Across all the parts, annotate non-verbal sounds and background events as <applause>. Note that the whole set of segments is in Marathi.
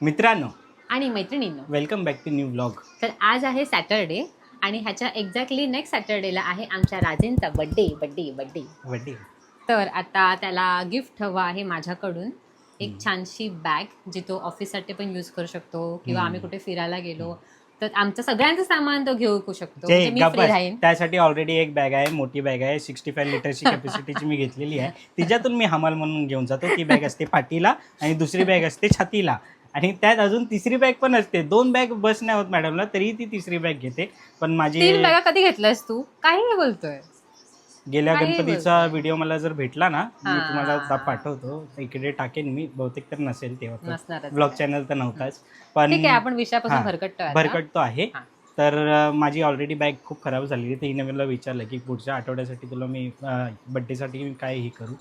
मित्रांनो. आणि मैत्रिणींनो. Welcome back to new blog तर आज आहे सॅटरडे आणि ह्याच्या एक्झॅक्टली नेक्स्ट सॅटरडेला आहे आमच्या राजेंचा बड्डे बड्डे बड्डे बड्डे तर आता त्याला गिफ्ट हवं आहे माझ्याकडून. एक छानशी बॅग जी तो ऑफिससाठी पण यूज करू शकतो किंवा आम्ही कुठे फिरायला गेलो तर आमचं सगळ्यांचं सामान तो घेऊ शकतो. जे म्हणजे मी गप्प फ्री आहे. राहीन. त्यासाठी ऑलरेडी एक बॅग आहे मोठी बॅग आहे सिक्स्टी फाय लिटरची कॅपॅसिटीची मी घेतलेली आहे. तिच्यातून मी हमाल म्हणून घेऊन जातो. ती बॅग असते पाठीला आणि दुसरी बॅग असते छातीला. आणि त्यात अजून तिसरी बॅग पण असते. दोन बॅग बस नाही होत मॅडमला तरी ती तिसरी बॅग घेते. पण माझी तीन बॅगा कधी घेतलास तू? काही बोलतोय. गेल्या काही गणपतीचा बोलतोय. व्हिडिओ मला जर भेटला ना मी हा. तुम्हाला ता- पाठवतो. इकडे टाकेन मी बहुतेक तर नसेल तेव्हा. नसणारच. ब्लॉग चॅनल तर नव्हताच. पण आहे आपण विषयापासून हा, भरकटतो आता. भरकटतो आहे. हा. तर अं, माझी ऑलरेडी बॅग खूप खराब झालेली तर हिने मला विचारलं की पुढच्या आठवड्यासाठी तुला मी बड्डेसाठी मी काय हे करू?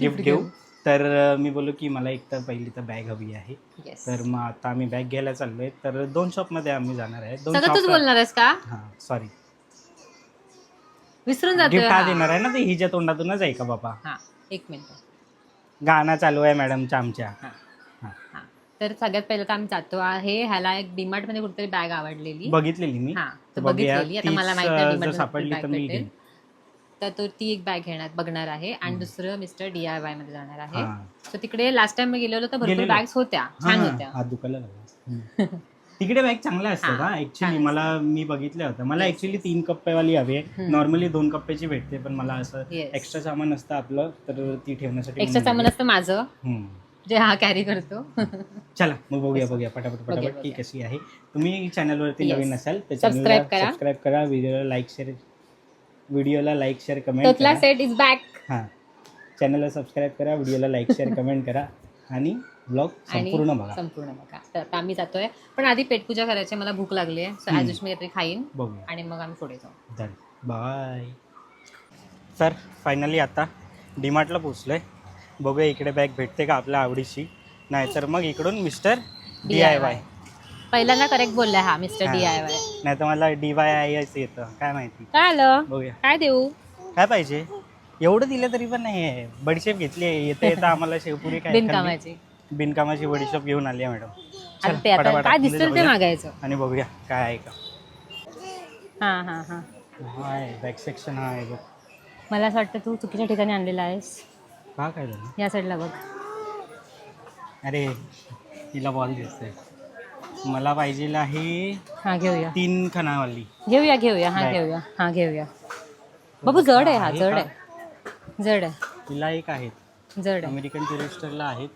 गिफ्ट घेऊ. तर मी बोललो की मला एक तर पहिली तर बॅग हवी आहे. Yes. तर मग आता आम्ही बॅग घ्यायला चाललोय. तर दोन शॉपमध्ये आम्ही जाणार आहे. दोन सगळं तूच शॉप बोलणार आहेस का? हां सॉरी विसरून गिफ्ट हा हा. देणार आहे ना ते हिच्या तोंडातूनच आहे का बाबा? हा एक मिनिट. गाणं चालू आहे मॅडमच्या आमच्या. हा. तर सगळ्यात पहिलं तर आम्ही जातो आहे. ह्याला एक डीमार्टमध्ये कुठेतरी बॅग आवडलेली. बघितलेली मी. हा तर बघूया, बघितलेली. आता तीच, मला माहिती अं, आहे जर DMart मध्ये सापडली तर bag मी भेटेल. घेईन. तर तो ती एक बॅग घेणार बघणार आहे आणि. दुसरं मिस्टर डी आय वायमध्ये जाणार आहे हां. सो तिकडे लास्ट टाइम मी गेलेलो तर भरपूर गेलेलो? बॅग्स होत्या छान हां, होत्या हात दुखायला लागला हम्म. तिकडे बॅग चांगल्या असतात हां, का ऍक्च्युली छान मला मी बघितल्या होत्या मला. ऍक्च्युली तीन कप्पेवाली हवी आहे हम्म. नॉर्मली दोन कप्प्याची भेटते पण मला असं Yes. एक्स्ट्रा सामान असतं आपलं तर ती ठेवण्यासाठी एक्स्ट्रा म्हणून सामान असतं माझं हम्म. जे हा कॅरी करतो चला मग बघूया. बघूया पटापट बघूया, पटापट की बघूया. कशी आहे तुम्ही चॅनलवरती Yes. नवीन असाल तर Subscribe करा. सबस्क्राईब करा व्हिडिओला लाईक शेअर व्हिडिओला लाईक शेअर कमेंट तोतला सेट इज बॅक हां. चॅनलला सबस्क्राईब करा व्हिडिओला लाईक शेअर कमेंट करा आणि ब्लॉग <laughs> आणि संपूर्ण बघा. संपूर्ण बघा. तर आता आम्ही जातोय. पण आधी पेटपूजा करायची मला भूक लागली आहे. सो हम्म. ॲज मी काहीतरी खाईन बघूया. आणि मग आम्ही पुढे जाऊ. डन बाय तर फायनली आता डीमार्टला पोचलोय बघूया इकडे बॅग भेटते का आपल्या आवडीची नाहीतर मग इकडून मिस्टर डी आय वाय पहिल्यांदा करेक्ट बोललाय हा मिस्टर. डी आय वाय नाही तर मला डी वाय आय एस येतं. काय माहिती? काय आलं? बघूया. काय देऊ? काय पाहिजे? एवढं दिलं तरी पण नाही आहे. बडीशेप घेतली आहे. येतं येतं आम्हाला शेवपुरी काय बिनकामाची. खाल्ली? बिनकामाची बडीशेप घेऊन आली आहे मॅडम. आणि चला, ते आता. पटापट काय आतमध्ये दिसतं ते जाऊया मागायचं. आणि बघूया काय आहे का. हा हा हा. हाय बॅक सेक्शन हा आहे बघ. मला असं वाटतं तू चुकीच्या ठिकाणी आणलेला आहेस. का काय झालं? या साईडला बघ. अरे तिला बॉल दिसते मला पाहिजे आहे हा घेऊया. तीन खणावाली. घेऊया घेऊया. हा. घेऊया. हा घेऊया. बाबू जड आहे हा आहे जड का? आहे. जड आहे. तिला एक आहेत जड आहे. अमेरिकन टुरिस्टरला आहेत.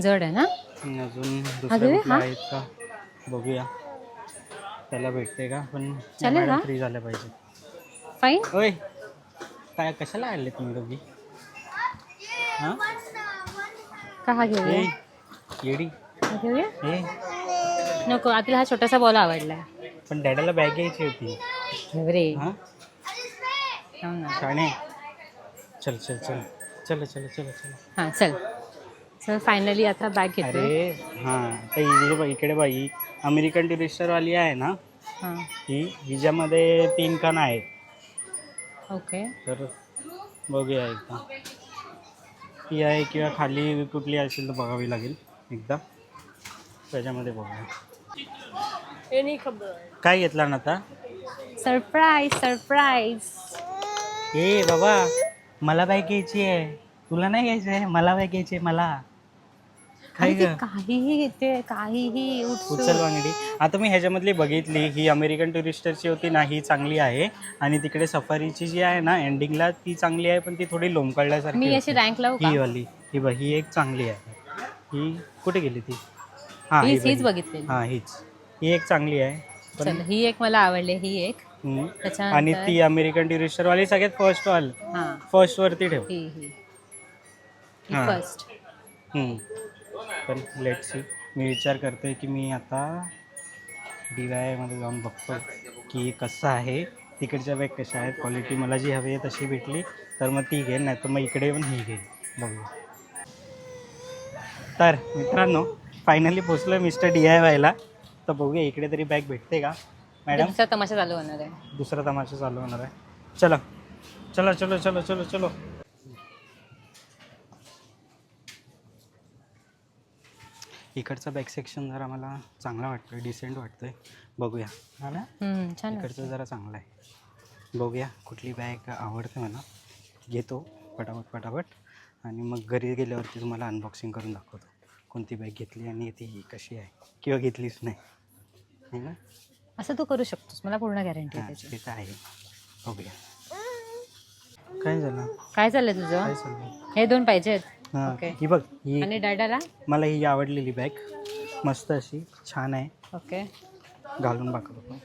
जड आहे ना? आणि अजून घेऊया, दुसऱ्या कुठल्या हा? आहेत का? बघूया. त्याला भेटते का? पण चालेल? फ्री झाल्या पाहिजे. फाईन होय काय कशाला आले तुम्ही दोघी? हां? का हा घेऊया? येडी. घेऊया ए नको आतील हा छोटासा बॉल आवडलाय. पण डॅडाला बॅग घ्यायची होती. रे हां? ना. शाणे. चल चल चल. चल चल चल चल. हा चल. चल फायनली आता बॅग अरे हां. तर इकडे बघ इकडे बाई अमेरिकन टुरिस्टरवाली आहे ना? हा. ही हिच्यामध्ये तीन कण आहेत. ओके. तर बघूया एकदा. ती आहे किंवा खाली कुठली असेल तर बघावी लागेल. एकदा. त्याच्यामध्ये बघूया काय घेतला ना आता सरप्राईज सरप्राईज. ए बाबा मला बाईक घ्यायची आहे. तुला नाही घ्यायचं आहे? मला बाईक घ्यायची आहे मला. काय ग? काहीही घेते काहीही उचल वांगडी. आता मी ह्याच्यामधली बघितली ही अमेरिकन टुरिस्टरची होती ना ही चांगली आहे. आणि तिकडे सफारीची जी आहे ना एंडिंगला ती चांगली आहे पण ती थोडी लोंबकळल्यासारखी मी होती. अशी रँक लावू का? ही वाली. ही बघ ही एक चांगली आहे. ही कुठे गेली ती? हां ही हीच हीच बघ. बघितलेली. हां हीच. ही एक चांगली आहे. पण चल ही एक मला आवडली ही एक. हम्म. आणि ती अमेरिकन टुरिस्टरवाली सगळ्यात फर्स्ट वाल. हा. फर्स्ट वरती ठेव. ही ही. हा. फर्स्ट हम्म. पण लेट सी मी विचार करतोय की मी आता डी वाय आयमध्ये जाऊन बघतो की कसं आहे. तिकडच्या बॅग कशा आहेत. क्वालिटी मला जी हवी आहे तशी भेटली. तर मग ती घेईन नाही तर मग इकडे येऊन ही घेईन. बघूया. तर मित्रांनो फायनली पोचलो मिस्टर डी आय वायला तर बघूया इकडे तरी बॅग भेटते का? मॅडम? दुसरा तमाशा चालू होणार आहे. दुसरा तमाशा चालू होणार आहे. चला. चला चलो चलो चलो चलो. इकडचा बॅक सेक्शन जरा मला चांगला वाटतोय डिसेंट वाटतोय. बघूया. हा ना? हम्म, छान आहे. इकडचं जरा चांगलं आहे. बघूया कुठली बॅग आवडते मला. घेतो पटापट पटापट. आणि मग घरी गेल्यावरती तुम्हाला अनबॉक्सिंग करून दाखवतो. कोणती बॅग घेतली आणि ती कशी आहे? किंवा घेतलीच नाही. है ना? असं तू करू शकतोस. मला पूर्ण गॅरंटी हां आहे त्याची. ते तर आहे. बघूया. काय झालं? काय चाललंय तुझं? चाललं हे दोन पाहिजेत हां ओके. ही बघ ही आणि डाडाला मला ही आवडलेली बॅग मस्त अशी छान आहे. ओके घालून दाखवतो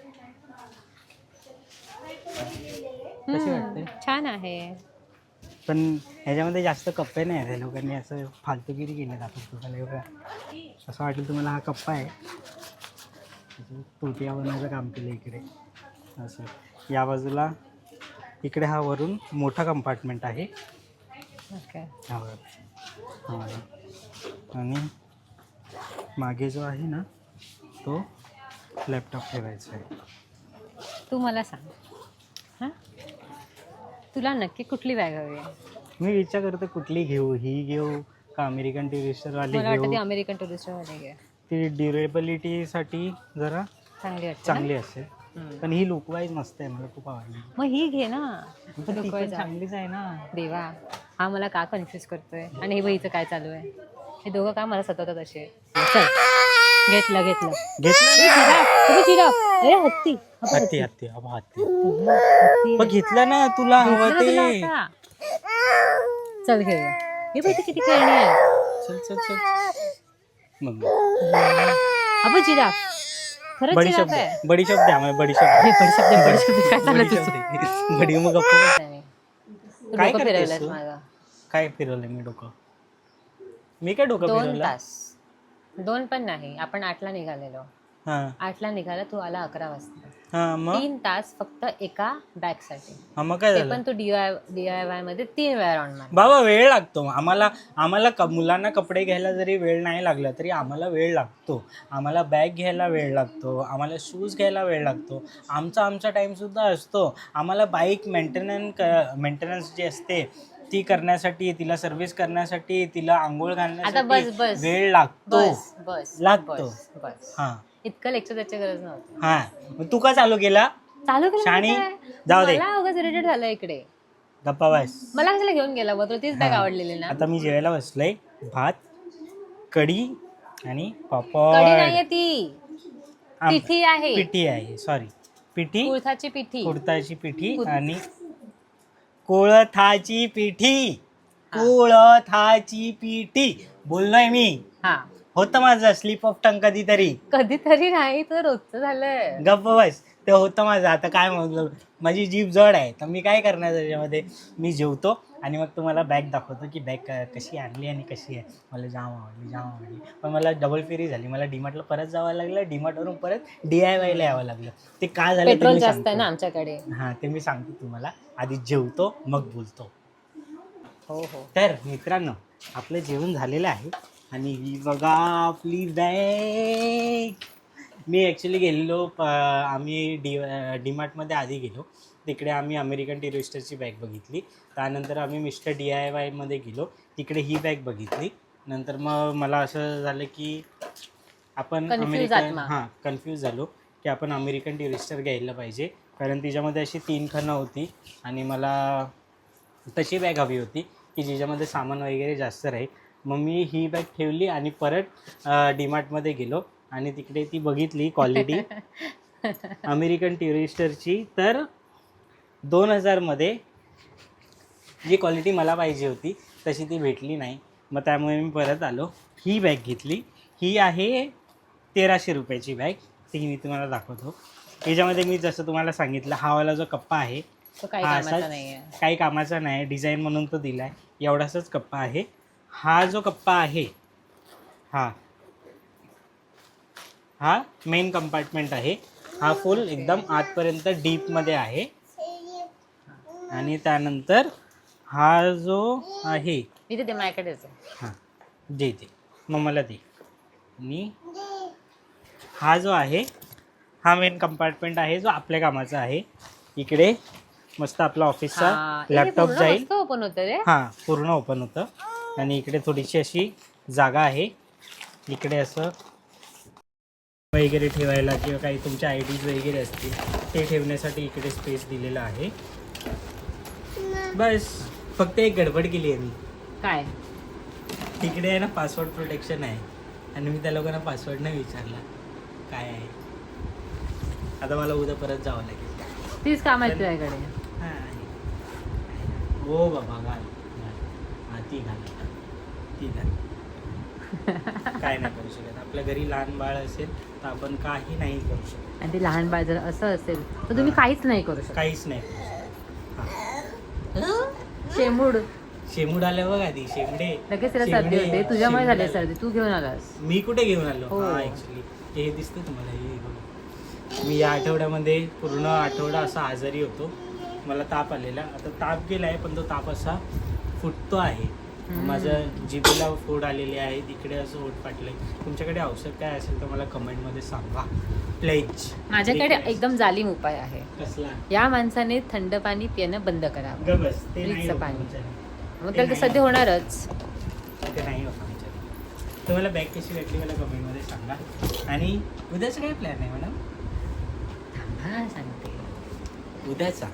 कशी वाटते? छान आहे. पण ह्याच्यामध्ये जास्त कप्पे नाही आहेत लोकांनी. असं फालतूगिरी केली आपण तुम्हाला एवढं असं वाटेल तुम्हाला हा कप्पा आहे? तोटिया बनवायचं काम केलं इकडे. असं. या बाजूला इकडे हा वरून मोठा कंपार्टमेंट आहे. हा. हा आणि मागे जो आहे ना तो लॅपटॉप ठेवायचा आहे. तू मला सांग. हां? तुला नक्की कुठली बॅग हवी आहे? मी विचार करतो कुठली घेऊ? ही घेऊ का अमेरिकन टुरिस्टरवाली मला वाटतं ती घेऊ? अमेरिकन टुरिस्टवाली घे. ती ड्युरेबिलिटीसाठी जरा चांगली वाटते ना? चांगली असेल. हम्म. पण ही लुक वाईज मस्त आहे मला खूप आवडली. मग ही घे ना. पण ती लोकं पण जा. चांगलीच आहे ना. देवा हा मला का कन्फ्युज करतोय? आणि हे बहीचं काय चालू आहे? हे दोघं का मला सतत असे? चल घेतलं घेतलं. घेतलं? ए, जिराफ. अरे जिराफ. अरे हत्ती हत्ती हत्ती. अब हत्ती हत्ती. मग घेतलं ना तुला घेतलं हवं ना तुला ते. आता? चल घेऊया. हे बघ इथे किती खेळणी आहे चल चल चल. मग. अबे जिराफ. खरंच बडी जिराफ शब्द आहे. बडी शब्द आम्हाला बडी शब्द हे बडीशेप दे, बडीशेप दे. काय चाललं बडी तुझं? शब्द बडी मग. तू काय डोकं करतेस फिरवलंयस तू? माझं. काय फिरवलंय मी डोकं? मी काय डोकं दोन फिरवलं? तास. दोन पण नाही आपण आठला निघालेलो. आठला निघाला तू आला अकरा वाजता. हा मग? तीन तास फक्त एका बॅगसाठी मग काय पण तू डीआय डीआय वायमध्ये तीन वेळा राऊंड मार बाबा वेळ लागतो. आम्हाला आम्हाला मुलांना कपडे घ्यायला जरी वेळ नाही लागला तरी आम्हाला वेळ लागतो. आम्हाला बॅग घ्यायला वेळ लागतो. आम्हाला शूज घ्यायला वेळ लागतो. आमचा आमचा टाईमसुद्धा असतो. आम्हाला बाईक मेंटेनन्स मेंटेनन्स जी असते ती करण्यासाठी तिला सर्व्हिस करण्यासाठी तिला आंघोळ घालण्यासाठी वेळ लागतो. लागतो. हा. इतकं लेक्चर त्याची गरज नव्हती. हा मग तू का चालू केला? चालू केलं शाणी, काय? जाऊ दे. मला उगाच झालं इकडे. गप्पा बस. मला कशाला घेऊन गेला बघ तुला तीच बॅग. आवडलेली ना. आता मी जेवायला बसलोय. भात कढी आणि कडी पापड ती. आम- पिठी आहे. पिठी आहे सॉरी पिठी कुळथाची पिठी. कुर्ताची पिठी कुर- आणि कोळथाची पिठी. कोळथाची पिठी. बोललोय मी. हा. होतं माझं स्लिप ऑफ टंग कधीतरी. कधीतरी नाही तर रोजचं झालंय. गप्प बस ते होतं माझं. आता काय म्हणलं माझी जीभ जड आहे तर मी काय करणार त्याच्यामध्ये? मी जेवतो आणि मग तुम्हाला बॅग दाखवतो की बॅग कशी आणली आणि कशी आहे. मला जाम आवडली जाम आवडली. पण मला डबल फेरी झाली. मला डीमार्टला परत जावं लागलं डीमार्टवरून परत डी आय वायला यावं लागलं. ते काय झालं ते पेट्रोल मी जास्त. आहे ना आमच्याकडे. हां ते मी सांगतो तुम्हाला. आधी जेवतो मग बोलतो. हो हो. तर मित्रांनो आपलं जेवण झालेलं आहे. आणि ही बघा आपली बॅग. मी ॲक्च्युली गेलेलो प- आम्ही डी डीमार्टमध्ये आधी गेलो. तिकडे आम्ही अमेरिकन टुरिस्टरची बॅग बघितली. त्यानंतर आम्ही मिस्टर डी आय वायमध्ये गेलो. तिकडे ही बॅग बघितली. नंतर मग मला असं झालं की आपण अमेरिकन. हां कन्फ्यूज झालो की आपण अमेरिकन टुरिस्टर घ्यायला पाहिजे. कारण तिच्यामध्ये अशी तीन खणं होती आणि मला तशी बॅग हवी होती की जिच्यामध्ये सामान वगैरे जास्त राहील. मग मी ही बॅग ठेवली आणि परत डीमार्टमध्ये गेलो. आणि तिकडे ती बघितली क्वालिटी अमेरिकन टुरिस्टरची तर दोन हजारमध्ये जी क्वालिटी मला पाहिजे होती तशी ती भेटली नाही. मग त्यामुळे मी परत आलो. ही बॅग घेतली. ही आहे तेराशे रुपयाची बॅग ती मी तुम्हाला दाखवतो. याच्यामध्ये मी जसं तुम्हाला सांगितलं हा वाला जो कप्पा आहे काही कामाचा काही नाही. डिझाईन म्हणून तो दिला आहे एवढासाच कप्पा आहे. हा जो कप्पा आहे हा. हा मेन कंपार्टमेंट आहे. हा फुल एकदम आतपर्यंत डीपमध्ये आहे. आणि त्यानंतर हा जो आहे इथे ते माझ्याकडेच. हां दे दे. मग मला दे. आणि हा जो आहे हा मेन कंपार्टमेंट आहे जो आपल्या कामाचा आहे. इकडे मस्त आपला ऑफिसचा लॅपटॉप जाईल. ओपन होतं रे. हां पूर्ण ओपन होतं. आणि इकडे थोडीशी अशी जागा आहे. इकडे असं वगैरे ठेवायला किंवा काही तुमच्या आय डीज वगैरे असतील ते ठेवण्यासाठी इकडे स्पेस दिलेला आहे. बस फक्त एक गडबड केली आहे मी. काय? तिकडे आहे ना पासवर्ड प्रोटेक्शन आहे. आणि मी त्या लोकांना पासवर्ड नाही विचारला. काय आहे? आता मला उद्या परत जावं लागेल. तीच काम आहे तुझ्याकडे. हा. हो बाबा घाल घाल. ती घाल ती घाल काय नाही करू शकत. आपल्या घरी लहान बाळ असेल तर आपण काही नाही करू शकत. आणि ते लहान बाळ जर असं असेल तर तुम्ही काहीच नाही करू शकत. काहीच नाही करू शकत. हा. शेमूड. शेमूड आलं बघ आधी शेमडे. लगेच त्याला सर्दी शेमडे, होते. तुझ्यामुळे झाली शेमडे. सर्दी. तू घेऊन आलास. मी कुठे घेऊन आलो? हो. हा ऍक्च्युली हे दिसतं तुम्हाला हे बघा. मी या आठवड्यामध्ये पूर्ण आठवडा असा आजारी होतो. मला ताप आलेला. आता ताप गेलाय पण तो ताप असा फुटतो आहे. माझं जिभेला फोड आलेले आहे इकडे असं ओठ फाटलंय. तुमच्याकडे औषध काय असेल तर मला कमेंटमध्ये सांगा. प्लेज माझ्याकडे एकदम जालीम उपाय आहे. कसला? या माणसाने थंड पाणी पिणं बंद करावं. ग बस ते नाही फ्रीजचं होत पाणी. आमच्याकडे. मग त्याला तर सध्या. होणारच. ते नाही होत आमच्याकडे. तुम्हाला बॅग कशी वाटली मला कमेंटमध्ये सांगा. आणि उद्याचं काय प्लॅन आहे मॅडम सांगते. उद्याचा.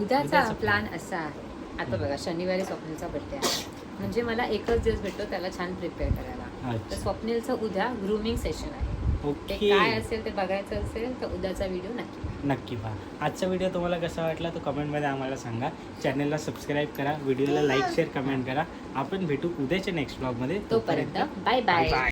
उद्याचा उद्याचा प्लॅन असा आहे. आता बघा शनिवारी स्वप्नीलचा बड्डे आहे. म्हणजे मला एकच दिवस भेटतो त्याला छान प्रिपेअर करायला. तर स्वप्नीलचं उद्या ग्रुमिंग सेशन आहे. ते काय असेल ते बघायचं असेल तर उद्याचा व्हिडिओ नक्की. नक्की पहा. आजचा व्हिडिओ तुम्हाला कसा वाटला तो कमेंटमध्ये आम्हाला सांगा. चॅनलला सबस्क्राईब करा व्हिडिओला लाईक शेअर कमेंट करा. आपण भेटू उद्याच्या नेक्स्ट ब्लॉगमध्ये. तोपर्यंत बाय बाय